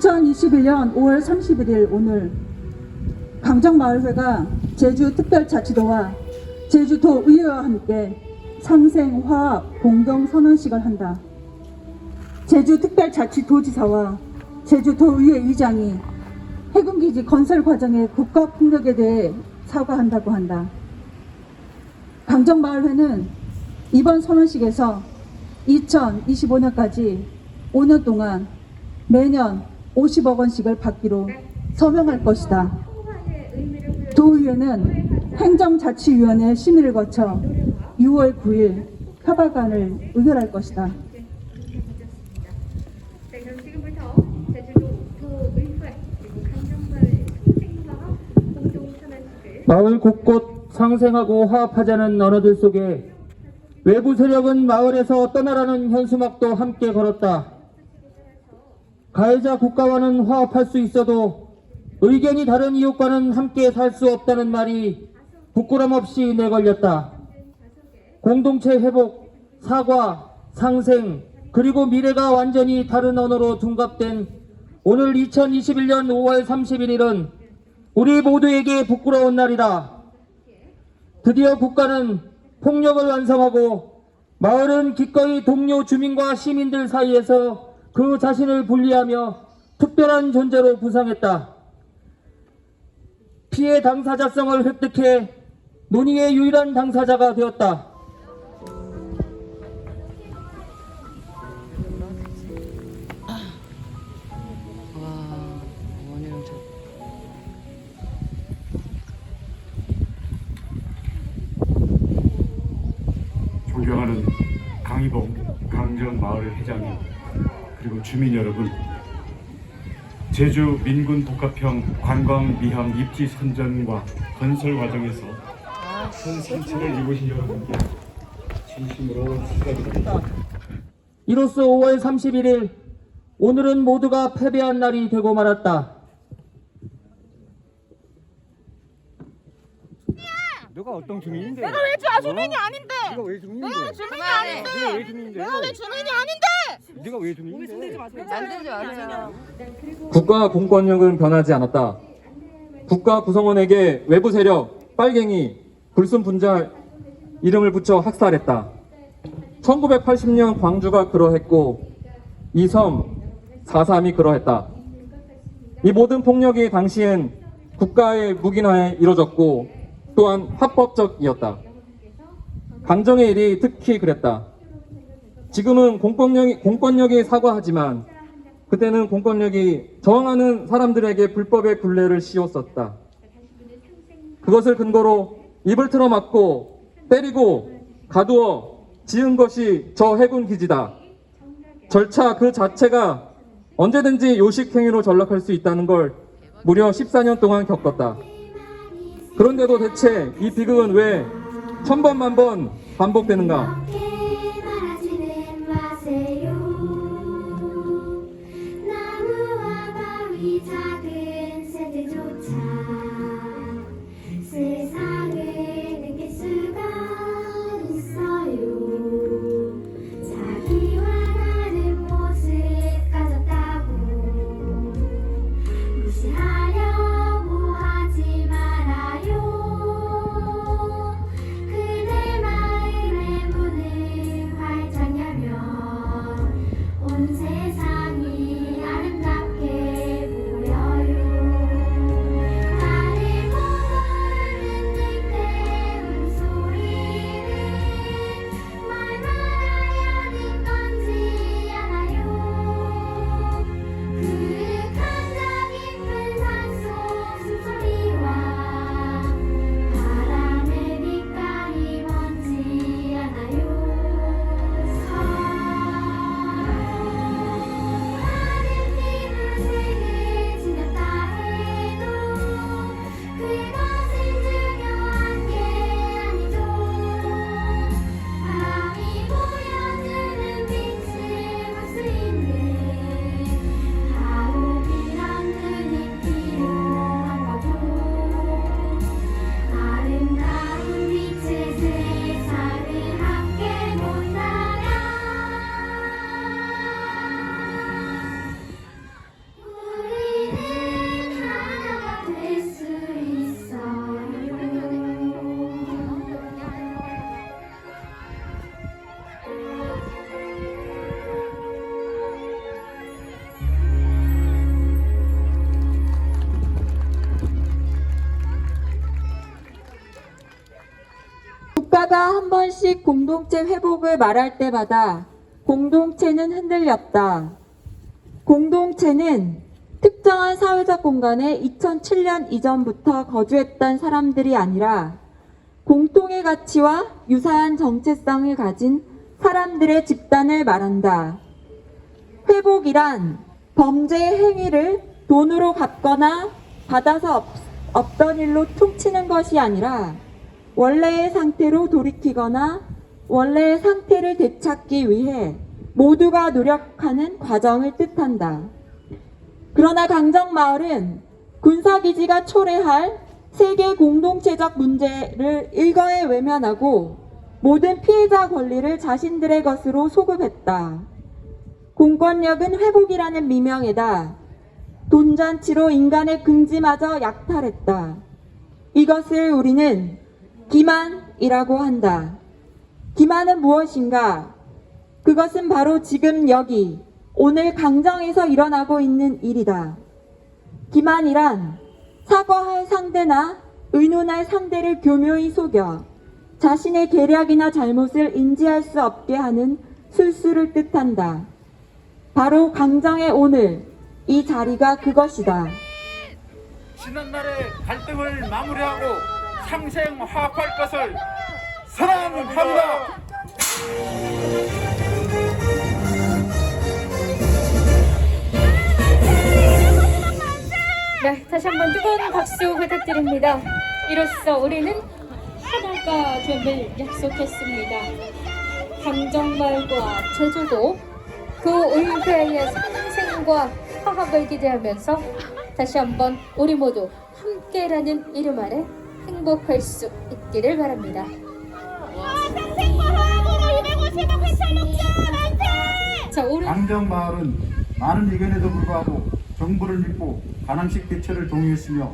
2021년 5월 31일 오늘 강정마을회가 제주특별자치도와 제주도 의회와 함께 상생화합 공동선언식을 한다. 제주특별자치도지사와 제주도의회 의장이 해군기지 건설 과정의 국가 폭력에 대해 사과한다고 한다. 강정마을회는 이번 선언식에서 2025년까지 5년 동안 매년 50억 원씩을 받기로 서명할 것이다. 도의회는 행정자치위원회 심의를 거쳐 6월 9일 협약안을 의결할 것이다. 마을 곳곳 상생하고 화합하자는 언어들 속에 외부 세력은 마을에서 떠나라는 현수막도 함께 걸었다. 가해자 국가와는 화합할 수 있어도 의견이 다른 이웃과는 함께 살 수 없다는 말이 부끄럼 없이 내걸렸다. 공동체 회복, 사과, 상생, 그리고 미래가 완전히 다른 언어로 둔갑된 오늘 2021년 5월 31일은 우리 모두에게 부끄러운 날이다. 드디어 국가는 폭력을 완성하고 마을은 기꺼이 동료 주민과 시민들 사이에서 그 자신을 분리하며 특별한 존재로 부상했다. 피해 당사자성을 획득해 논의의 유일한 당사자가 되었다. 존경하는 강희봉 강정마을 회장님 그리고 주민 여러분 제주 민군 복합형 관광 미항 입지 선전과 건설 과정에서 큰 상처를 입으신 여러분께 진심으로 축하드립니다. 이로써 5월 31일 오늘은 모두가 패배한 날이 되고 말았다. 너가 어떤 주민인데? 내가 왜 주, 아, 주민이 아닌데? 왜 주민인데? 내가 왜 주민이 아닌데? 네가 왜 주민인데? 내가 왜 주민이 아닌데? 네가 왜 주민인데? 만들지 마세요. 국가 공권력은 변하지 않았다. 국가 구성원에게 외부 세력, 빨갱이, 불순 분자 이름을 붙여 학살했다. 1980년 광주가 그러했고 이섬 4.3이 그러했다. 이 모든 폭력이 당시엔 국가의 무기나에 이뤄졌고 또한 합법적이었다. 강정의 일이 특히 그랬다. 지금은 공권력이, 공권력이 사과하지만 그때는 공권력이 저항하는 사람들에게 불법의 굴레를 씌웠었다. 그것을 근거로 입을 틀어막고 때리고 가두어 지은 것이 저 해군 기지다. 절차 그 자체가 언제든지 요식행위로 전락할 수 있다는 걸 무려 14년 동안 겪었다. 그런데도 대체 이 비극은 왜 천번만번 반복되는가? 하나가 한 번씩 공동체 회복을 말할 때마다 공동체는 흔들렸다. 공동체는 특정한 사회적 공간에 2007년 이전부터 거주했던 사람들이 아니라 공통의 가치와 유사한 정체성을 가진 사람들의 집단을 말한다. 회복이란 범죄 행위를 돈으로 갚거나 받아서 없, 없던 일로 퉁치는 것이 아니라 원래의 상태로 돌이키거나 원래의 상태를 되찾기 위해 모두가 노력하는 과정을 뜻한다. 그러나 강정마을은 군사기지가 초래할 세계 공동체적 문제를 일거에 외면하고 모든 피해자 권리를 자신들의 것으로 소급했다. 공권력은 회복이라는 미명에다 돈잔치로 인간의 긍지마저 약탈했다. 이것을 우리는 기만이라고 한다. 기만은 무엇인가? 그것은 바로 지금 여기 오늘 강정에서 일어나고 있는 일이다. 기만이란 사과할 상대나 의논할 상대를 교묘히 속여 자신의 계략이나 잘못을 인지할 수 없게 하는 술수를 뜻한다. 바로 강정의 오늘 이 자리가 그것이다. 지난날의 갈등을 마무리하고 상생화합할 것을 선언합니다. 네, 다시 한번 뜨거운 박수 부탁드립니다. 이로써 우리는 하나가 됨을 약속했습니다. 강정마을과 제주도 그 의회의 상생과 화합을 기대하면서 다시 한번 우리 모두 함께라는 이름 아래 행복할 수 있기를 바랍니다. 강정마을은 많은 의견에도 불구하고 정부를 믿고 가남식 대처를 동의했으며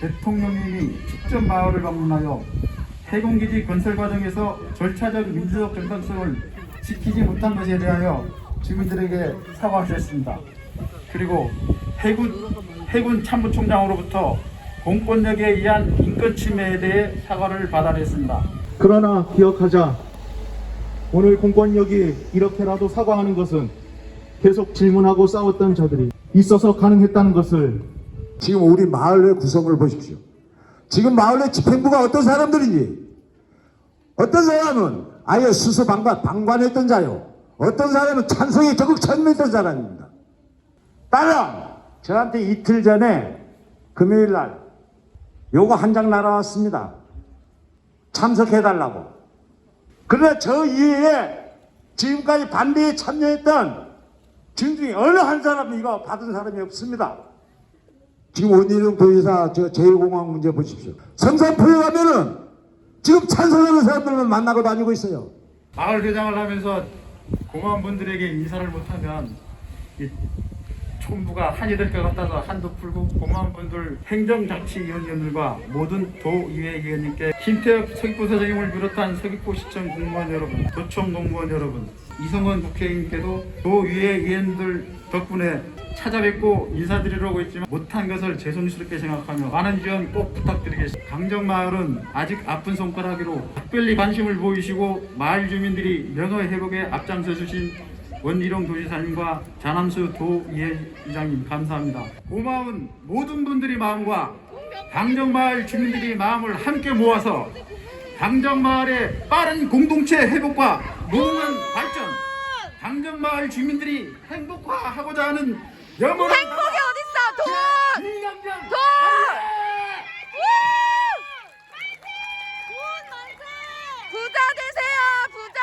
대통령님이 직접 마을을 방문하여 해군기지 건설 과정에서 절차적 민주적 정당성을 지키지 못한 것에 대하여 주민들에게 사과하셨습니다. 그리고 해군 해군 참모총장으로부터 공권력에 의한 인권 침해에 대해 사과를 받아냈습니다. 그러나 기억하자. 오늘 공권력이 이렇게라도 사과하는 것은 계속 질문하고 싸웠던 저들이 있어서 가능했다는 것을 지금 우리 마을의 구성을 보십시오. 지금 마을의 집행부가 어떤 사람들인지, 어떤 사람은 아예 수서 방관, 방관했던 자요. 어떤 사람은 찬성에 적극 참여했던 사람입니다. 따라 저한테 이틀 전에 금요일 날 요거 한 장 날아왔습니다. 참석해달라고. 그러나 저 이외에 지금까지 반대에 참여했던 지금 중에 어느 한 사람이 이거 받은 사람이 없습니다. 지금 원희룡 도지사 저 제1공항 문제 보십시오. 성산포에 가면은 지금 찬성하는 사람들만 만나고 다니고 있어요. 마을 회장을 하면서 고마운 분들에게 인사를 못하면 이 총부가 한이 될것 같아서 한도 풀고 고마운 분들 행정자치위원님들과 모든 도의회 의원님께 김태엽 서귀포 사장님을 비롯한 서귀포 시청 공무원 여러분, 도청 공무원 여러분, 이성원 국회의원님께도 도의회 의원들 덕분에 찾아뵙고 인사드리려고 했지만 못한 것을 죄송스럽게 생각하며 많은 지원 꼭 부탁드리겠습니다. 강정마을은 아직 아픈 손가락으로 특별히 관심을 보이시고 마을 주민들이 명예 회복에 앞장서 주신 원희룡 도지사님과 자남수 도의회장님 감사합니다. 고마운 모든 분들의 마음과 강정마을 주민들의 마음을 함께 모아서 강정마을의 빠른 공동체 회복과 무궁한 발전, 강정마을 주민들이 행복화하고자 하는 영원한 행복이 어딨어? 돈! 이강정 돈! 부자 되세요, 부자!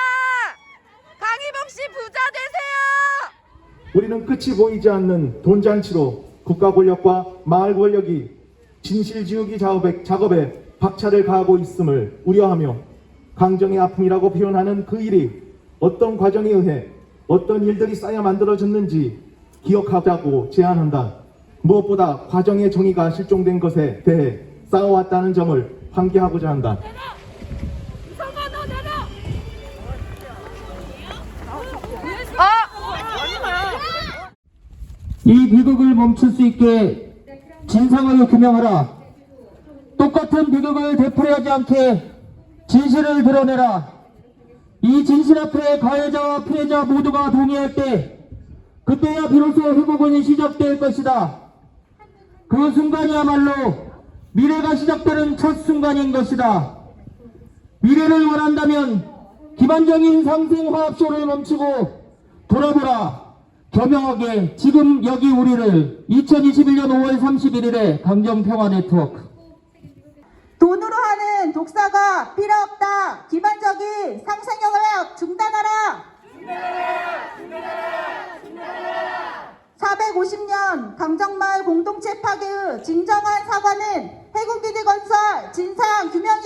강희봉 씨 부자 되세요! 우리는 끝이 보이지 않는 돈잔치로 국가 권력과 마을 권력이 진실 지우기 작업에, 작업에 박차를 가하고 있음을 우려하며 강정의 아픔이라고 표현하는 그 일이 어떤 과정에 의해 어떤 일들이 쌓여 만들어졌는지 기억하자고 제안한다. 무엇보다 과정의 정의가 실종된 것에 대해 싸워왔다는 점을 환기하고자 한다. 이 비극을 멈출 수 있게 진상을 규명하라. 똑같은 비극을 되풀이하지 않게 진실을 드러내라. 이 진실 앞에 가해자와 피해자 모두가 동의할 때 그때야 비로소 회복은 시작될 것이다. 그 순간이야말로 미래가 시작되는 첫 순간인 것이다. 미래를 원한다면 기반적인 상생화합쇼를 멈추고 돌아보라. 겸허하게 지금 여기 우리를 2021년 5월 31일에 강정평화 네트워크 돈으로 하는 독사가 필요 없다. 기반적인 상생협력 중단하라. 450년 강정마을 공동체 파괴의 진정한 사과는 해군기지 건설 진상 규명